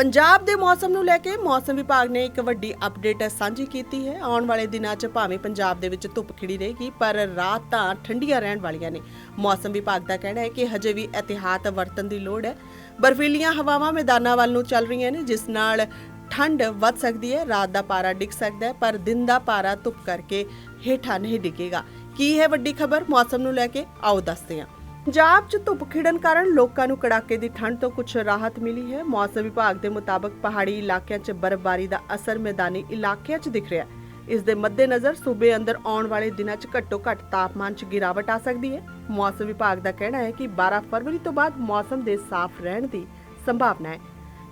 ਪੰਜਾਬ ਦੇ ਮੌਸਮ ਨੂੰ ਲੈ ਕੇ ਮੌਸਮ ਵਿਭਾਗ ਨੇ ਇੱਕ ਵੱਡੀ ਅਪਡੇਟ ਸਾਂਝੀ ਕੀਤੀ ਹੈ। ਆਉਣ ਵਾਲੇ ਦਿਨਾਂ 'ਚ ਭਾਵੇਂ ਪੰਜਾਬ ਦੇ ਵਿੱਚ ਧੁੱਪ ਖਿੜੀ ਰਹੇਗੀ, ਪਰ ਰਾਤ ਤਾਂ ਠੰਡੀਆਂ ਰਹਿਣ ਵਾਲੀਆਂ ਨੇ। ਮੌਸਮ ਵਿਭਾਗ ਦਾ ਕਹਿਣਾ ਹੈ ਕਿ ਹਜੇ ਵੀ ਇhtiyਾਤ ਵਰਤਣ ਦੀ ਲੋੜ ਹੈ। ਬਰਫੀਲੀਆਂ ਹਵਾਵਾਂ ਮੈਦਾਨਾਂ ਵੱਲ ਨੂੰ ਚੱਲ ਰਹੀਆਂ ਨੇ, ਜਿਸ ਨਾਲ ਠੰਡ ਵੱਧ ਸਕਦੀ ਹੈ, ਰਾਤ ਦਾ ਪਾਰਾ ਡਿੱਗ ਸਕਦਾ ਹੈ, ਪਰ ਦਿਨ ਦਾ ਪਾਰਾ ਧੁੱਪ ਕਰਕੇ ਹੇਠਾਂ ਨਹੀਂ ਡਿੱਗੇਗਾ। ਕੀ ਹੈ ਵੱਡੀ ਖਬਰ? ਮੌਸਮ ਨੂੰ ਲੈ ਕੇ ਆਓ ਦੱਸਦੇ ਹਾਂ। ਪੰਜਾਬ 'ਚ ਧੁੱਪ ਖਿੜਨ ਕਾਰਨ ਲੋਕਾਂ ਨੂੰ ਕੜਾਕੇ ਦੀ ਠੰਡ ਤੋਂ ਕੁਝ ਰਾਹਤ ਮਿਲੀ ਹੈ। ਮੌਸਮ ਵਿਭਾਗ ਦੇ ਮੁਤਾਬਕ ਪਹਾੜੀ ਇਲਾਕਿਆਂ 'ਚ ਬਰਫ਼ਬਾਰੀ ਦਾ ਅਸਰ ਮੈਦਾਨੀ ਇਲਾਕਿਆਂ 'ਚ ਦਿਖ ਰਿਹਾ ਹੈ। ਇਸ ਦੇ ਮੱਦੇਨਜ਼ਰ ਸੂਬੇ ਅੰਦਰ ਆਉਣ ਵਾਲੇ ਦਿਨਾਂ 'ਚ ਘੱਟੋ-ਘੱਟ ਤਾਪਮਾਨ 'ਚ ਗਿਰਾਵਟ ਆ ਸਕਦੀ ਹੈ। ਮੌਸਮ ਵਿਭਾਗ ਦਾ ਕਹਿਣਾ ਹੈ ਕਿ 12 ਫਰਵਰੀ ਤੋਂ ਬਾਅਦ ਮੌਸਮ ਦੇ ਸਾਫ਼ ਰਹਿਣ ਦੀ ਸੰਭਾਵਨਾ ਹੈ।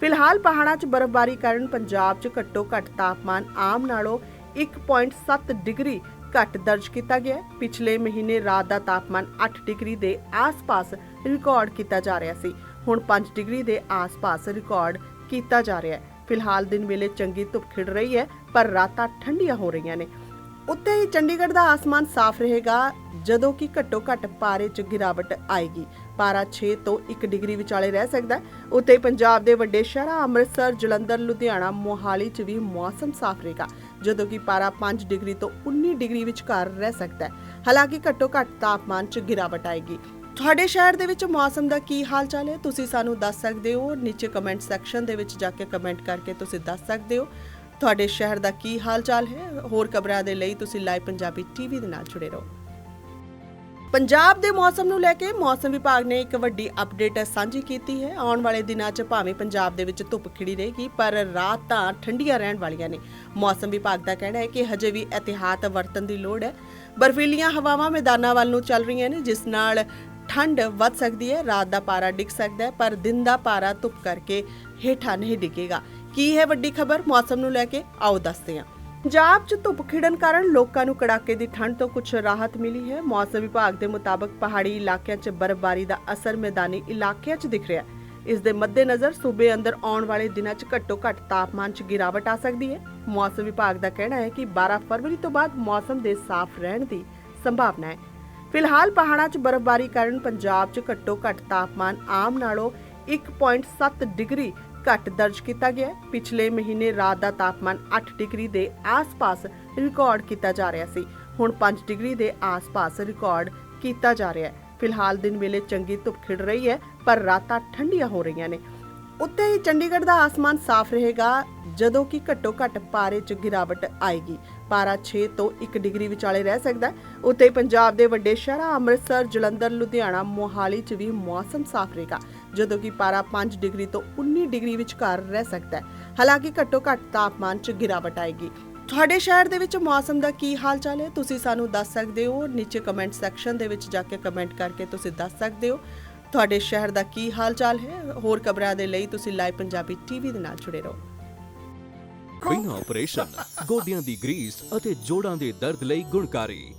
ਫਿਲਹਾਲ ਪਹਾੜਾਂ 'ਚ ਬਰਫ਼ਬਾਰੀ ਕਾਰਨ ਪੰਜਾਬ 'ਚ ਘੱਟੋ-ਘੱਟ ਤਾਪਮਾਨ ਆਮ ਨਾਲੋਂ 1.7 ਡਿਗਰੀ ਘੱਟ ਦਰਜ ਕੀਤਾ ਗਿਆ ਪਿਛਲੇ ਮਹੀਨੇ ਰਾਤ ਦਾ ਤਾਪਮਾਨ 8 ਡਿਗਰੀ ਦੇ ਆਸ-ਪਾਸ ਰਿਕਾਰਡ ਕੀਤਾ ਜਾ ਰਿਹਾ ਸੀ। ਹੁਣ 5 ਡਿਗਰੀ ਦੇ ਆਸ-ਪਾਸ ਰਿਕਾਰਡ ਕੀਤਾ ਜਾ ਰਿਹਾ ਹੈ। ਫਿਲਹਾਲ ਦਿਨ ਵੇਲੇ ਚੰਗੀ ਧੁੱਪ ਖਿੜ ਰਹੀ ਹੈ, ਪਰ ਰਾਤਾਂ ਠੰਡੀਆਂ ਹੋ ਰਹੀਆਂ ਨੇ। ਉੱਤੇ ਹੀ ਚੰਡੀਗੜ੍ਹ ਦਾ ਆਸਮਾਨ ਸਾਫ਼ ਰਹੇਗਾ, ਜਦੋਂ ਕਿ ਘੱਟੋ ਘੱਟ ਪਾਰੇ 'ਚ ਗਿਰਾਵਟ ਆਏਗੀ। ਪਾਰਾ 6 ਤੋਂ 1 ਡਿਗਰੀ ਵਿਚਾਲੇ ਰਹਿ ਸਕਦਾ ਹੈ। ਉੱਤੇ ਪੰਜਾਬ ਦੇ ਵੱਡੇ ਸ਼ਹਿਰਾਂ ਅੰਮ੍ਰਿਤਸਰ, ਜਲੰਧਰ, ਲੁਧਿਆਣਾ, ਮੋਹਾਲੀ 'ਚ ਵੀ ਮੌਸਮ ਸਾਫ਼ ਰਹੇਗਾ। ਜਦੋਂ ਕਿ ਪਾਰਾ 5 ਡਿਗਰੀ ਤੋਂ 19 ਡਿਗਰੀ ਵਿਚਕਾਰ ਰਹਿ ਸਕਦਾ ਹੈ। ਹਾਲਾਂਕਿ ਘੱਟੋ ਘੱਟ ਤਾਪਮਾਨ 'ਚ ਗਿਰਾਵਟ ਆਏਗੀ। ਤੁਹਾਡੇ ਸ਼ਹਿਰ ਦੇ ਵਿੱਚ ਮੌਸਮ ਦਾ ਕੀ ਹਾਲ ਚਾਲ ਹੈ? ਤੁਸੀਂ ਸਾਨੂੰ ਦੱਸ ਸਕਦੇ ਹੋ। ਨੀਚੇ ਕਮੈਂਟ ਸੈਕਸ਼ਨ ਦੇ ਵਿੱਚ ਜਾ ਕੇ ਕਮੈਂਟ ਕਰਕੇ ਤੁਸੀਂ ਦੱਸ ਸਕਦੇ ਹੋ। ਤੁਹਾਡੇ ਸ਼ਹਿਰ ਦਾ ਕੀ ਹਾਲ ਚਾਲ ਹੈ? ਹੋਰ ਖਬਰਾਂ ਦੇ ਲਈ ਤੁਸੀਂ ਲਾਈਵ ਪੰਜਾਬੀ ਟੀਵੀ ਦੇ ਨਾਲ ਜੁੜੇ ਰਹੋ। ਪੰਜਾਬ ਦੇ ਮੌਸਮ ਨੂੰ ਲੈ ਕੇ ਮੌਸਮ ਵਿਭਾਗ ਨੇ ਇੱਕ ਵੱਡੀ ਅਪਡੇਟ ਸਾਂਝੀ ਕੀਤੀ ਹੈ। ਆਉਣ ਵਾਲੇ ਦਿਨਾਂ 'ਚ ਭਾਵੇਂ ਪੰਜਾਬ ਦੇ ਵਿੱਚ ਧੁੱਪ ਖਿੜੀ ਰਹੇਗੀ, ਪਰ ਰਾਤ ਤਾਂ ਠੰਡੀਆਂ ਰਹਿਣ ਵਾਲੀਆਂ ਨੇ। ਮੌਸਮ ਵਿਭਾਗ ਦਾ ਕਹਿਣਾ ਹੈ ਕਿ ਹਜੇ ਵੀ ਇhtiyਾਤ ਵਰਤਣ ਦੀ ਲੋੜ ਹੈ। ਬਰਫੀਲੀਆਂ ਹਵਾਵਾਂ ਮੈਦਾਨਾਂ ਵੱਲ ਨੂੰ ਚੱਲ ਰਹੀਆਂ ਨੇ, ਜਿਸ ਨਾਲ ਠੰਡ ਵੱਧ ਸਕਦੀ ਹੈ, ਰਾਤ ਦਾ ਪਾਰਾ ਡਿੱਗ ਸਕਦਾ ਹੈ, ਪਰ ਦਿਨ ਦਾ ਪਾਰਾ ਧੁੱਪ ਕਰਕੇ ਹੇਠਾਂ ਨਹੀਂ ਡਿੱਗੇਗਾ। ਕੀ ਹੈ ਵੱਡੀ ਖਬਰ? ਮੌਸਮ ਨੂੰ ਲੈ ਕੇ ਆਓ ਦੱਸਦੇ ਹਾਂ। ਪੰਜਾਬ 'ਚ ਧੁੱਪ ਖਿੜਨ ਕਾਰਨ ਲੋਕਾਂ ਨੂੰ ਕੜਾਕੇ ਦੀ ਠੰਡ ਤੋਂ ਕੁਝ ਰਾਹਤ ਮਿਲੀ ਹੈ। ਮੌਸਮ ਵਿਭਾਗ ਦੇ ਮੁਤਾਬਕ ਪਹਾੜੀ ਇਲਾਕਿਆਂ 'ਚ ਬਰਫ਼ਬਾਰੀ ਦਾ ਅਸਰ ਮੈਦਾਨੀ ਇਲਾਕਿਆਂ 'ਚ ਦਿਖ ਰਿਹਾ ਹੈ। ਇਸ ਦੇ ਮੱਦੇਨਜ਼ਰ ਸੂਬੇ ਅੰਦਰ ਆਉਣ ਵਾਲੇ ਦਿਨਾਂ 'ਚ ਘੱਟੋ-ਘੱਟ ਤਾਪਮਾਨ 'ਚ ਗਿਰਾਵਟ ਆ ਸਕਦੀ ਹੈ। ਮੌਸਮ ਵਿਭਾਗ ਦਾ ਕਹਿਣਾ ਹੈ ਕਿ 12 ਫਰਵਰੀ ਤੋਂ ਬਾਅਦ ਮੌਸਮ ਦੇ ਸਾਫ਼ ਰਹਿਣ ਦੀ ਸੰਭਾਵਨਾ ਹੈ। ਫਿਲਹਾਲ ਪਹਾੜਾਂ 'ਚ ਬਰਫ਼ਬਾਰੀ ਕਾਰਨ ਪੰਜਾਬ 'ਚ ਘੱਟੋ-ਘੱਟ ਤਾਪਮਾਨ ਆਮ ਨਾਲੋਂ 1.7 ਡਿਗਰੀ ਘੱਟ ਦਰਜ ਕੀਤਾ ਗਿਆ ਪਿਛਲੇ ਮਹੀਨੇ ਰਾਤ ਦਾ ਤਾਪਮਾਨ 8 ਡਿਗਰੀ ਦੇ ਆਸ-ਪਾਸ ਰਿਕਾਰਡ ਕੀਤਾ ਜਾ ਰਿਹਾ ਸੀ। ਹੁਣ 5 ਡਿਗਰੀ ਦੇ ਆਸ-ਪਾਸ ਰਿਕਾਰਡ ਕੀਤਾ ਜਾ ਰਿਹਾ ਹੈ। ਫਿਲਹਾਲ ਦਿਨ ਵੇਲੇ ਚੰਗੀ ਧੁੱਪ ਖਿੜ ਰਹੀ ਹੈ, ਪਰ ਰਾਤਾਂ ਠੰਡੀਆਂ ਹੋ ਰਹੀਆਂ ਨੇ। ਉੱਤੇ ਹੀ ਚੰਡੀਗੜ੍ਹ ਦਾ ਆਸਮਾਨ ਸਾਫ਼ ਰਹੇਗਾ ਜਦੋਂ ਕਿ ਘੱਟੋ ਘੱਟ ਪਾਰੇ 'ਚ ਗਿਰਾਵਟ ਆਏਗੀ। ਪਾਰਾ 6 ਤੋਂ 1 ਡਿਗਰੀ ਵਿਚਾਲੇ ਰਹਿ ਸਕਦਾ ਹੈ। ਉੱਤੇ ਪੰਜਾਬ ਦੇ ਵੱਡੇ ਸ਼ਹਿਰਾਂ ਅੰਮ੍ਰਿਤਸਰ, ਜਲੰਧਰ, ਲੁਧਿਆਣਾ, ਮੋਹਾਲੀ 'ਚ ਵੀ ਮੌਸਮ ਸਾਫ਼ ਰਹੇਗਾ। ਜਦੋਂ ਕਿ ਪਾਰਾ 5 ਡਿਗਰੀ ਤੋਂ 19 ਡਿਗਰੀ ਵਿਚਕਾਰ ਰਹਿ ਸਕਦਾ ਹੈ। ਹਾਲਾਂਕਿ ਘੱਟੋ ਘੱਟ ਤਾਪਮਾਨ 'ਚ ਗਿਰਾਵਟ ਆਏਗੀ। ਤੁਹਾਡੇ ਸ਼ਹਿਰ ਦੇ ਵਿੱਚ ਮੌਸਮ ਦਾ ਕੀ ਹਾਲ ਚਾਲ ਹੈ? ਤੁਸੀਂ ਸਾਨੂੰ ਦੱਸ ਸਕਦੇ ਹੋ। ਨੀਚੇ ਕਮੈਂਟ ਸੈਕਸ਼ਨ ਦੇ ਵਿੱਚ ਜਾ ਕੇ ਕਮੈਂਟ ਕਰਕੇ ਤੁਸੀਂ ਦੱਸ ਸਕਦੇ ਹੋ। ਤੁਹਾਡੇ ਸ਼ਹਿਰ ਦਾ ਕੀ ਹਾਲ ਚਾਲ ਹੈ? ਹੋਰ ਖਬਰਾਂ ਦੇ ਲਈ ਤੁਸੀਂ ਲਾਈਵ ਪੰਜਾਬੀ ਟੀਵੀ ਦੇ ਨਾਲ ਜੁੜੇ ਰਹੋ। ਬਿਨਾਂ ਆਪਰੇਸ਼ਨ ਗੋਡਿਆਂ ਦੀ ਗਰੀਸ ਅਤੇ ਜੋੜਾਂ ਦੇ ਦਰਦ ਲਈ ਗੁਣਕਾਰੀ।